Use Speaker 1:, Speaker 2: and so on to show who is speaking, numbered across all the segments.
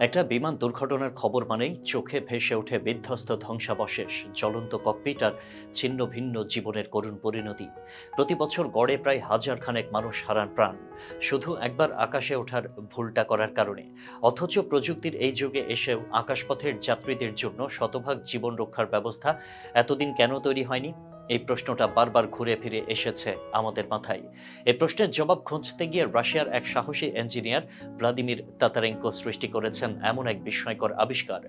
Speaker 1: একটা বিমান দুর্ঘটনার খবর মানেই চোখে ভেসে ওঠে বিধ্বস্ত ধ্বংসাবশেষ, জ্বলন্ত ককপিট আর ছিন্ন ভিন্ন জীবনের করুণ পরিণতি। প্রতি বছর গড়ে প্রায় হাজার খানেক মানুষ হারান প্রাণ। শুধু একবার আকাশে ওঠার ভুলটা করার কারণে। অথচ প্রযুক্তির এই যুগে এসেও আকাশপথের যাত্রীদের জন্য শতভাগ জীবন রক্ষার ব্যবস্থা এতদিন কেন তৈরি হয়নি? এই প্রশ্নটা বারবার ঘুরে ফিরে এসেছে আমাদের মাথায়। এই প্রশ্নের জবাব খুঁজতে গিয়ে রাশিয়ার এক সাহসী ইঞ্জিনিয়ার ভ্লাদিমির তাতারেঙ্কো সৃষ্টি করেছেন এমন এক বিস্ময়কর আবিষ্কার,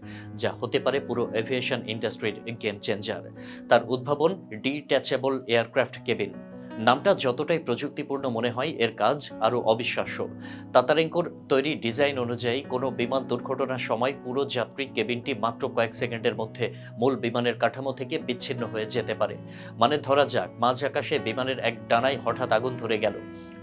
Speaker 1: যা হতে পারে পুরো এভিয়েশন ইন্ডাস্ট্রির গেম চেঞ্জার। তার উদ্ভাবন ডিট্যাচেবল এয়ারক্রাফট কেবিন। নামটা যতটাই প্রযুক্তিপূর্ণ মনে হয়, এর কাজ আরও অবিশ্বাস্য। তাতারেঙ্কোর তৈরি ডিজাইন অনুযায়ী, কোনো বিমান দুর্ঘটনার সময় পুরো যাত্রী কেবিনটি মাত্র কয়েক সেকেন্ডের মধ্যে মূল বিমানের কাঠামো থেকে বিচ্ছিন্ন হয়ে যেতে পারে। মানে ধরা যাক, মাঝ আকাশে বিমানের এক ডানায় হঠাৎ আগুন ধরে গেল।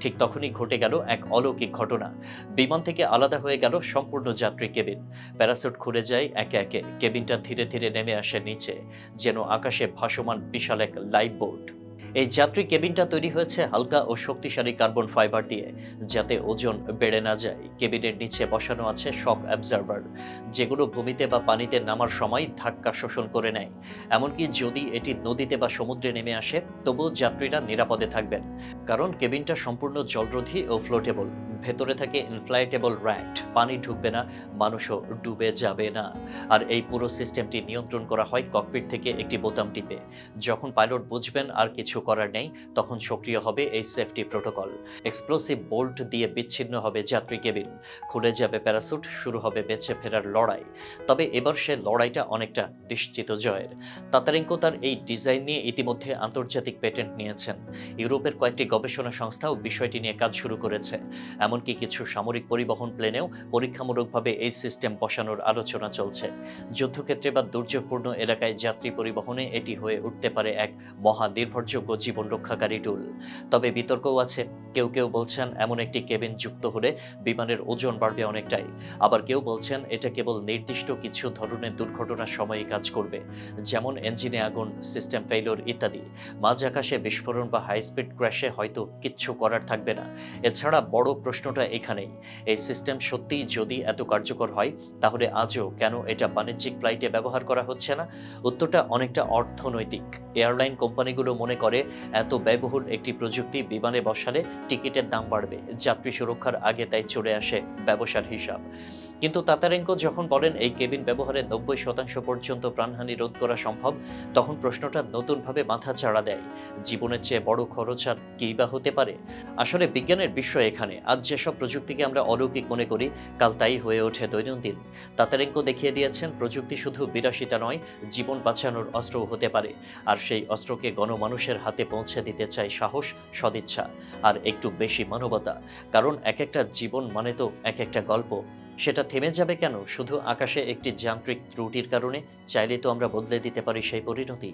Speaker 1: ঠিক তখনই ঘটে গেল এক অলৌকিক ঘটনা। বিমান থেকে আলাদা হয়ে গেল সম্পূর্ণ যাত্রী কেবিন। প্যারাসুট খুলে যায় একে একে। কেবিনটা ধীরে ধীরে নেমে আসে নিচে, যেন আকাশে ভাসমান বিশাল এক লাইফ বোট এই যাত্রী কেবিনটা তৈরি হয়েছে হালকা ও শক্তিশালী কার্বন ফাইবার দিয়ে, যাতে ওজন বেড়ে না যায়। কেবিনের নিচে বসানো আছে শক অ্যাবজার্ভার। যেগুলো ভূমিতে বা পানিতে নামার সময় ধাক্কা শোষণ করে নেয়। এমনকি যদি এটি নদীতে বা সমুদ্রে নেমে আসে, তবুও যাত্রীরা নিরাপদে থাকবেন। কারণ কেবিনটা সম্পূর্ণ জলরোধী ও ফ্লোটেবল ভেতরে থাকে ইনফ্লাইটেবল র্যাট পানি ঢুকবে না, মানুষও ডুবে যাবে না। আর এই পুরো সিস্টেমটি নিয়ন্ত্রণ করা হয় ককপিট থেকে একটি বোতাম টিপে। যখন পাইলট বুঝবেন আর কিছু করার নেই, তখন সক্রিয় হবে এই সেফটি প্রোটোকল এক্সপ্লোসিভ বোল্ট দিয়ে বিচ্ছিন্ন হবে যাত্রী কেবিন। খুলে যাবে প্যারাসুট শুরু হবে বেঁচে ফেরার লড়াই। তবে এবার সে লড়াইটা অনেকটা নিশ্চিত জয়ের। তাতারেঙ্কো তার এই ডিজাইন নিয়ে ইতিমধ্যে আন্তর্জাতিক পেটেন্ট নিয়েছেন। ইউরোপের কয়েকটি গবেষণা সংস্থাও বিষয়টি নিয়ে কাজ শুরু করেছে। এমনকি কিছু সামরিক পরিবহন প্লেনেও পরীক্ষামূলকভাবে এই সিস্টেম বসানোর আলোচনা চলছে। যুদ্ধক্ষেত্রে বা দুর্যোগপূর্ণ এলাকায় যাত্রী পরিবহনে এটি হয়ে উঠতে পারে এক মহা নির্ভরযোগ্য জীবন রক্ষাকারী টুল। তবে বিতর্কও আছে। কেউ কেউ বলছেন, এমন একটি কেবিন যুক্ত হলে বিমানের ওজন বাড়বে অনেকটাই। আবার কেউ বলছেন, এটা কেবল নির্দিষ্ট কিছু ধরনের দুর্ঘটনার সময়ে কাজ করবে। যেমন ইঞ্জিনে আগুন, সিস্টেম ফেইলোর ইত্যাদি। মাঝ আকাশে বিস্ফোরণ বা হাই স্পিড ক্র্যাশে হয়তো কিচ্ছু করার থাকবে না। এছাড়া বড় প্রশ্নটা এখানেই। এই সিস্টেম সত্যিই যদি এত কার্যকর হয়, তাহলে আজও কেন এটা বাণিজ্যিক ফ্লাইটে ব্যবহার করা হচ্ছে না? উত্তরটা অনেকটা অর্থনৈতিক। এয়ারলাইন কোম্পানিগুলো মনে করে, এত ব্যয়বহুল একটি প্রযুক্তি বিমানে বসালে টিকিটের দাম বাড়বে, যাত্রী সুরক্ষার আগে তাই চলে আসে ব্যবসার হিসাব। কিন্তু তাতারেঙ্কো যখন বলেন এই কেবিন ব্যবহারে নব্বই শতাংশ পর্যন্ত প্রাণহানি রোধ করা সম্ভব, তখন প্রশ্নটা নতুনভাবে মাথা চাড়া দেয়। জীবনের চেয়ে বড় খরচ আর কী বা হতে পারে? আসলে বিজ্ঞানের বিষয় এখানে। আজ যেসব প্রযুক্তিকে আমরা অলৌকিক মনে করি, কাল তাই হয়ে ওঠে দৈনন্দিন। তাতারেঙ্কো দেখিয়ে দিয়েছেন, প্রযুক্তি শুধু বিলাসিতা নয়, জীবন বাঁচানোর অস্ত্রও হতে পারে। আর সেই অস্ত্রকে গণমানুষের হাতে পৌঁছে দিতে চাই সাহস, সদিচ্ছা, আর একটু বেশি মানবতা। কারণ এক একটা জীবন মানে তো এক একটা গল্প। সেটা থেমে যাবে কেন? শুধু আকাশে একটি যান্ত্রিক ত্রুটির কারণে? চাইলে তো আমরা বদলে দিতে পারি সেই পরিণতি।